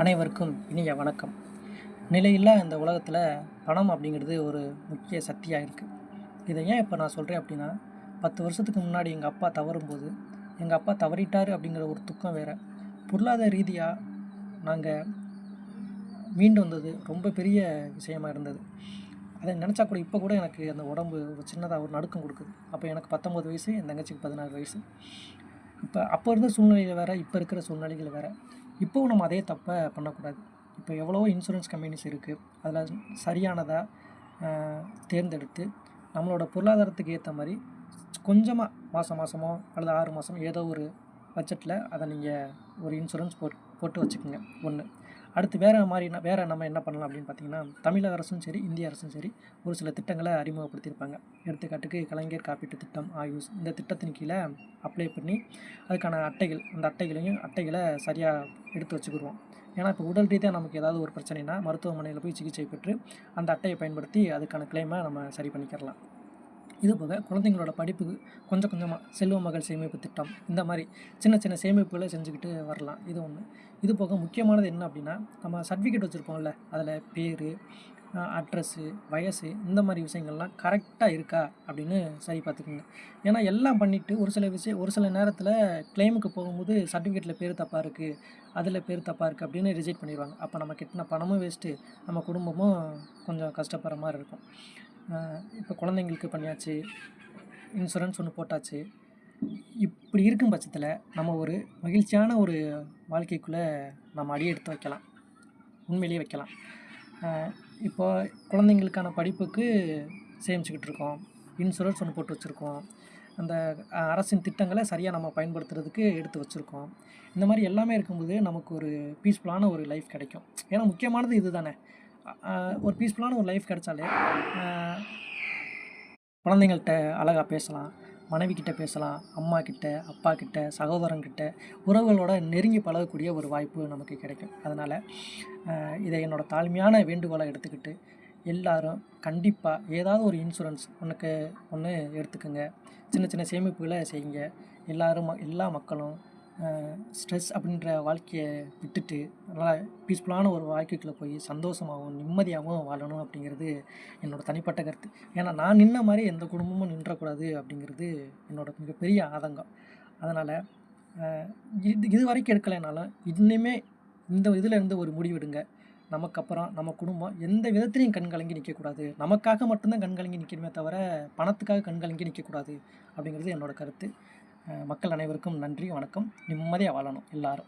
அனைவருக்கும் இனிய வணக்கம். நிலையில்லா இந்த உலகத்தில் பணம் அப்படிங்கிறது ஒரு முக்கிய சக்தியாக இருக்குது இதை ஏன் இப்போ நான் சொல்கிறேன் அப்படின்னா பத்து வருஷத்துக்கு முன்னாடி எங்கள் அப்பா தவறும்போது எங்கள் அப்பா தவறிட்டார் அப்படிங்கிற ஒரு துக்கம் வேறு. பொருளாதார ரீதியாக நாங்கள் மீண்டு வந்தது ரொம்ப பெரிய விஷயமா இருந்தது. அதை நினச்சா கூட இப்போ கூட எனக்கு அந்த உடம்பு ஒரு சின்னதாக ஒரு நடுக்கம் கொடுக்குது. அப்போ எனக்கு பத்தொம்பது வயசு என் தங்கச்சிக்கு பதினாறு வயசு. இப்போ அப்போ இருந்த சூழ்நிலையில் வேறு இப்போ இருக்கிற சூழ்நிலைகள் வேறு. இப்போவும் நம்ம அதே தப்பை பண்ணக்கூடாது. இப்போ எவ்வளவோ இன்சூரன்ஸ் கம்பெனிஸ் இருக்குது அதில் சரியானதாக தேர்ந்தெடுத்து நம்மளோட பொருளாதாரத்துக்கு ஏற்ற மாதிரி கொஞ்சமாக மாதம் மாதமோ அல்லது ஆறு மாதமோ ஏதோ ஒரு பட்ஜெட்டில் அதை நீங்கள் ஒரு இன்சூரன்ஸ் போட் போட்டு வச்சுக்கோங்க. ஒன்று. அடுத்து வேறு மாதிரி என்ன வேறு நம்ம என்ன பண்ணலாம் அப்படின்னு பார்த்தீங்கன்னா தமிழக அரசும் சரி இந்திய அரசும் சரி ஒரு சில திட்டங்களை அறிமுகப்படுத்தியிருப்பாங்க. எடுத்துக்காட்டுக்கு கலைஞர் காப்பீட்டு திட்டம் ஆயுஷ் இந்த திட்டத்தின் கீழே அப்ளை பண்ணி அதுக்கான அட்டைகள் அந்த அட்டைகளையும் அட்டைகளை சரியாக எடுத்து வச்சுக்கிடுவோம். ஏன்னா இப்போ உடல் ரீதியாக நமக்கு ஏதாவது ஒரு பிரச்சனைனா மருத்துவமனையில் போய் சிகிச்சை பெற்று அந்த அட்டையை பயன்படுத்தி அதுக்கான கிளைமை நம்ம சரி பண்ணிக்கிறலாம். இது போக குழந்தைங்களோட படிப்புக்கு கொஞ்சம் கொஞ்சமாக செல்வ மகள் சேமிப்பு திட்டம் இந்த மாதிரி சின்ன சின்ன சேமிப்புகளை செஞ்சுக்கிட்டு வரலாம். இது ஒன்று இது போக முக்கியமானது என்ன அப்படின்னா நம்ம சர்டிஃபிகேட் வச்சுருப்போம்ல அதில் பேர் அட்ரஸ்ஸு வயசு இந்த மாதிரி விஷயங்கள்லாம் கரெக்டாக இருக்கா அப்படின்னு சரி பார்த்துக்குங்க. ஏன்னா எல்லாம் பண்ணிவிட்டு ஒரு சில விஷயம் ஒரு சில நேரத்தில் கிளைமுக்கு போகும்போது சர்டிஃபிகேட்டில் பேர் தப்பாக இருக்குது அதில் பேர் தப்பாக இருக்குது அப்படின்னு ரிஜெக்ட் பண்ணிடுவாங்க. அப்போ நம்ம கெட்டின பணமும் வேஸ்ட்டு நம்ம குடும்பமும் கொஞ்சம் கஷ்டப்படுற மாதிரி இருக்கும். இப்போ குழந்தைங்களுக்கு பண்ணியாச்சு இன்சூரன்ஸ் ஒன்று போட்டாச்சு. இப்படி இருக்கும் பட்சத்தில் நம்ம ஒரு மகிழ்ச்சியான ஒரு வாழ்க்கைக்குள்ளே நம்ம அடி எடுத்து வைக்கலாம். உண்மையிலேயே வைக்கலாம். இப்போ குழந்தைங்களுக்கான படிப்புக்கு சேமிச்சுக்கிட்டு இருக்கோம். இன்சூரன்ஸ் ஒன்று போட்டு வச்சுருக்கோம். அந்த அரசின் திட்டங்களை சரியாக நம்ம பயன்படுத்துறதுக்கு எடுத்து வச்சுருக்கோம். இந்த மாதிரி எல்லாமே இருக்கும்போது நமக்கு ஒரு பீஸ்ஃபுல்லான ஒரு லைஃப் கிடைக்கும். ஏன்னா முக்கியமானது இது தானே ஒரு பீஸ்ஃபுல்லான ஒரு லைஃப் கிடைச்சாலே குழந்தைங்கள்கிட்ட குழந்தைங்கள்ட்ட அழகாக பேசலாம் மனைவி கிட்டே பேசலாம் அம்மா கிட்ட அப்பா கிட்ட சகோதரங்கிட்ட உறவுகளோட நெருங்கி பழகக்கூடிய ஒரு வாய்ப்பு நமக்கு கிடைக்கும். அதனால் இதை என்னோட தாழ்மையான வேண்டுகோளை எடுத்துக்கிட்டு எல்லாரும் கண்டிப்பாக ஏதாவது ஒரு இன்சூரன்ஸ் ஒன்றுக்கு ஒன்று எடுத்துக்கோங்க. சின்ன சின்ன சேமிப்புகளை செய்யுங்க. எல்லாரும் ம- எல்லா மக்களும் ஸ்ட்ரெஸ் அப்படின்ற வாழ்க்கையை விட்டுட்டு நல்லா பீஸ்ஃபுல்லான ஒரு வாழ்க்கைக்குள்ளே போய் சந்தோஷமாகவும் நிம்மதியாகவும் வாழணும் அப்படிங்கிறது என்னோடய தனிப்பட்ட கருத்து. ஏன்னா நான் நின்ன மாதிரி எந்த குடும்பமும் நின்றக்கூடாது அப்படிங்கிறது என்னோடய மிகப்பெரிய ஆதங்கம். அதனால் இது இது வரைக்கும் எடுக்கலைனாலும் இன்னுமே இந்த இதிலேருந்து ஒரு முடிவெடுங்க நமக்கு அப்புறம் நம்ம குடும்பம் எந்த விதத்துலையும் கண் கலங்கி நிற்கக்கூடாது நமக்காக மட்டும்தான் கண் கலங்கி நிற்கணுமே தவிர பணத்துக்காக கண் கலங்கி நிற்கக்கூடாது அப்படிங்கிறது என்னோட கருத்து. மக்கள் அனைவருக்கும் நன்றி வணக்கம். நிம்மதியாக வாழணும் எல்லாரும்.